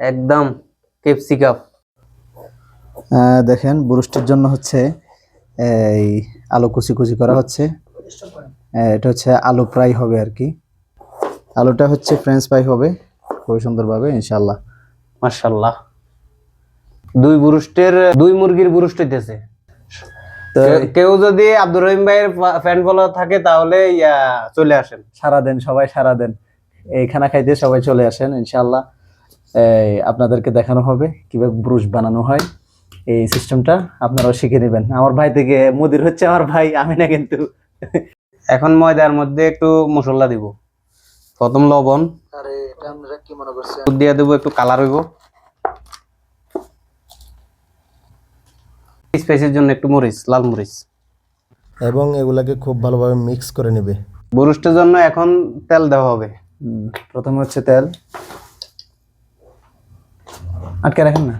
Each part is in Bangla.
একদম ক্যাপসিকাম। দেখেন ব্রুস্টের জন্য হচ্ছে এই আলু কুচি কুচি করা হচ্ছে। এটা হচ্ছে আলু ফ্রাই হবে আর কি। আলুটা হচ্ছে ফ্রেঞ্চ ফ্রাই হবে খুবই সুন্দরভাবে ইনশাল্লাহ মাশাল্লাহ দুই বুরুষ্টের দুই মুরগির বুরুষ্ট হইতেছে। কেউ যদি আব্দুর রহিম ভাইয়ের ফ্যান ফলোয়ার থাকে তাহলে চলে আসেন। সারা দেন সবাই সারা দেন। এই খানা খাইতে সবাই চলে আসেন ইনশাল্লাহ আপনাদেরকে দেখানো হবে কীভাবে ব্রুশ বানানো হয়। এই সিস্টেমটা আপনারাও শিখে নেবেন। আমার ভাই থেকে মুদির হচ্ছে আমার ভাই আমি না কিন্তু। এখন ময়দার মধ্যে একটু মশলা দিব। প্রথম লবণ। মনে দিয়ে দেবো একটু কালার হইব। স্পাইসের জন্য একটু মরিচ লাল মরিচ। এবং এগুলাকে খুব ভালোভাবে মিক্স করে নেবে। বুরুষ্টের জন্য এখন তেল দেওয়া হবে। প্রথমে হচ্ছে তেল। আটকে রাখেন না।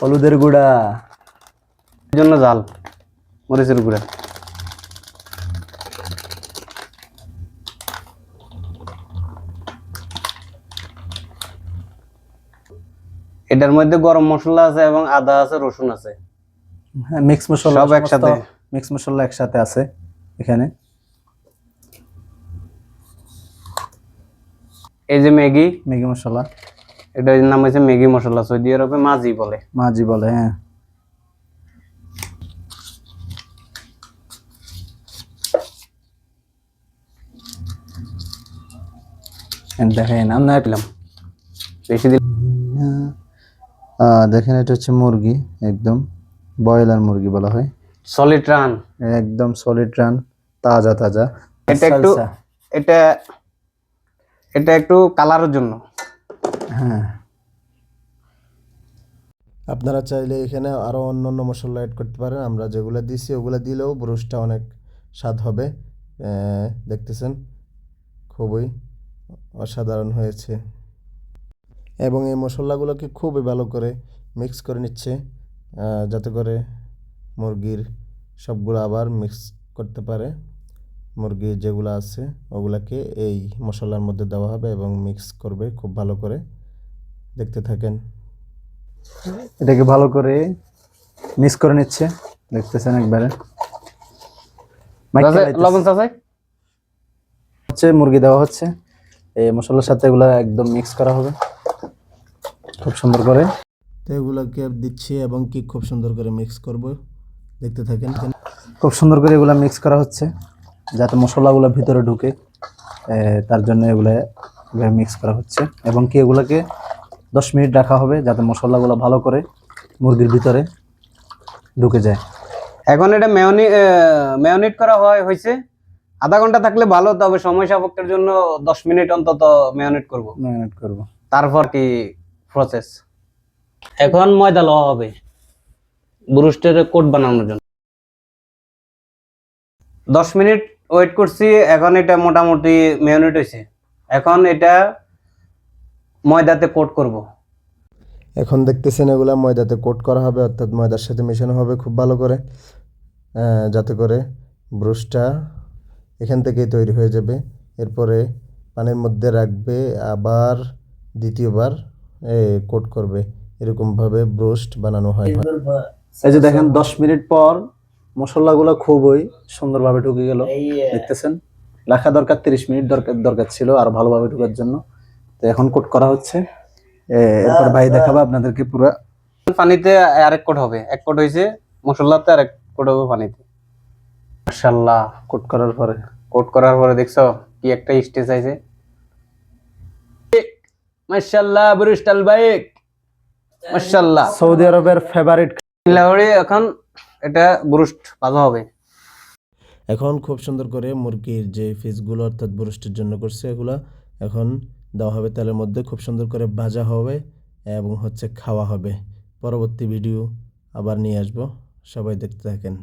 হলুদের গুঁড়া। জন্য জাল মরিচের গুঁড়া। এটার মধ্যে গরম মশলা আছে এবং আদা আছে রসুন আছে। মিক্স মশলা সব একসাথে। মিক্স মশলা একসাথে আছে এখানে। এই যে ম্যাগি। ম্যাগি মশলা। এটার নাম হচ্ছে ম্যাগি মশলা সৌদি আরবে মাজি বলে। মাজি বলে হ্যাঁ। দেখেন আমরা দিলাম। বেশি দিন দেখেন এটা হচ্ছে মুরগি একদম। ব্রয়লার মুরগি বলা হয়। সলিড রান একদম সলিড রান তাজা তাজা। এটা একটু এটা এটা একটু কালারের জন্য। হ্যাঁ। আপনারা চাইলে এখানে আরও অন্য অন্য মশলা অ্যাড করতে পারেন। আমরা যেগুলো দিছি, ওগুলো দিলেও ব্রুশটা অনেক স্বাদ হবে। দেখতেছেন, খুবই অসাধারণ হয়েছে। এবং এই মশলাগুলোকে খুবই ভালো করে মিক্স করে নিচ্ছে। যাতে করে মুরগির সবগুলো আবার মিক্স করতে পারে। মুরগির যেগুলো আছে ওগুলাকে এই মশলার মধ্যে দেওয়া হবে এবং মিক্স করবে খুব ভালো করে। দেখতে থাকেন। এটাকে ভালো করে মিক্স করে নিচ্ছে। দেখতেছেন একবারে। লবণ হচ্ছে মুরগি দেওয়া হচ্ছে। এই মশলার সাথে এগুলো একদম মিক্স করা হবে। খুব সুন্দর করে। তো এগুলোকে দিচ্ছি এবং কি খুব সুন্দর করে মিক্স করব। দেখতে থাকেন। খুব সুন্দর করে এগুলো মিক্স করা হচ্ছে। যাতে মশলাগুলো ভিতরে ঢুকে তার জন্য এগুলো মিক্স করা হচ্ছে। এবং কি এগুলোকে দশ মিনিট রাখা হবে যাতে মশলাগুলো ভালো করে মুরগির ভিতরে ঢুকে যায়। এখন এটা মেয়নি মেয়নিট করা হয় হয়েছে। আধা ঘণ্টা থাকলে ভালো তবে সময় সাপেক্ষের জন্য দশ মিনিট অন্তত মেয়নিট করব। ম্যারিনেট করব। তারপর কি প্রসেস এখন ময়দা লওয়া হবে। ব্রুস্টের কোট বানানোর জন্য। দশ মিনিট ওয়েট করছি এখন এটা মোটামুটি মেয়নিট হয়েছে। এখন এটা ময়দাতে কোট করব। এখন দেখতেছেন এগুলা ময়দাতে কোট করা হবে অর্থাৎ ময়দার সাথে মেশানো হবে খুব ভালো করে যাতে করে ব্রুশটা এখান থেকেই তৈরি হয়ে যাবে। এরপরে পানির মধ্যে রাখবে আবার দ্বিতীয়বার কোট করবে। এরকমভাবে ব্রোস্ট বানানো হয়। এই যে দেখেন দশ মিনিট পর মশলাগুলো খুবই সুন্দরভাবে ঢুকে গেল। দেখতেছেন? রাখা দরকার তিরিশ মিনিট দরকার দরকার ছিল আর ভালোভাবে ঢুকার জন্য। তো এখন কোট করা হচ্ছে। এরপর ভাই দেখাবো আপনাদেরকে পুরো। পানিতে আরেক কোট হবে। এক কোট হয়েছে মশলাতে আরেক কোট হবে পানিতে। মাশাল্লাহ কোট করার পরে। কোট করার পরে দেখছ কি একটা স্টেজ আছে। মাশাল্লাহ ব্রুস্টাল বাইক। মাশাল্লাহ সৌদি আরবের ফেভারিট লাহোরে এখন এটা ব্রুস্ট ভালো হবে। এখন খুব সুন্দর করে মুরগির যে ফিসগুলো অর্থাৎ ব্রুস্টের জন্য করছে এগুলো, এখন দেওয়া হবে তেলের মধ্যে, খুব সুন্দর করে ভাজা হবে এবং হচ্ছে খাওয়া হবে। পরবর্তী ভিডিও আবার নিয়ে আসব। সবাই দেখতে থাকেন।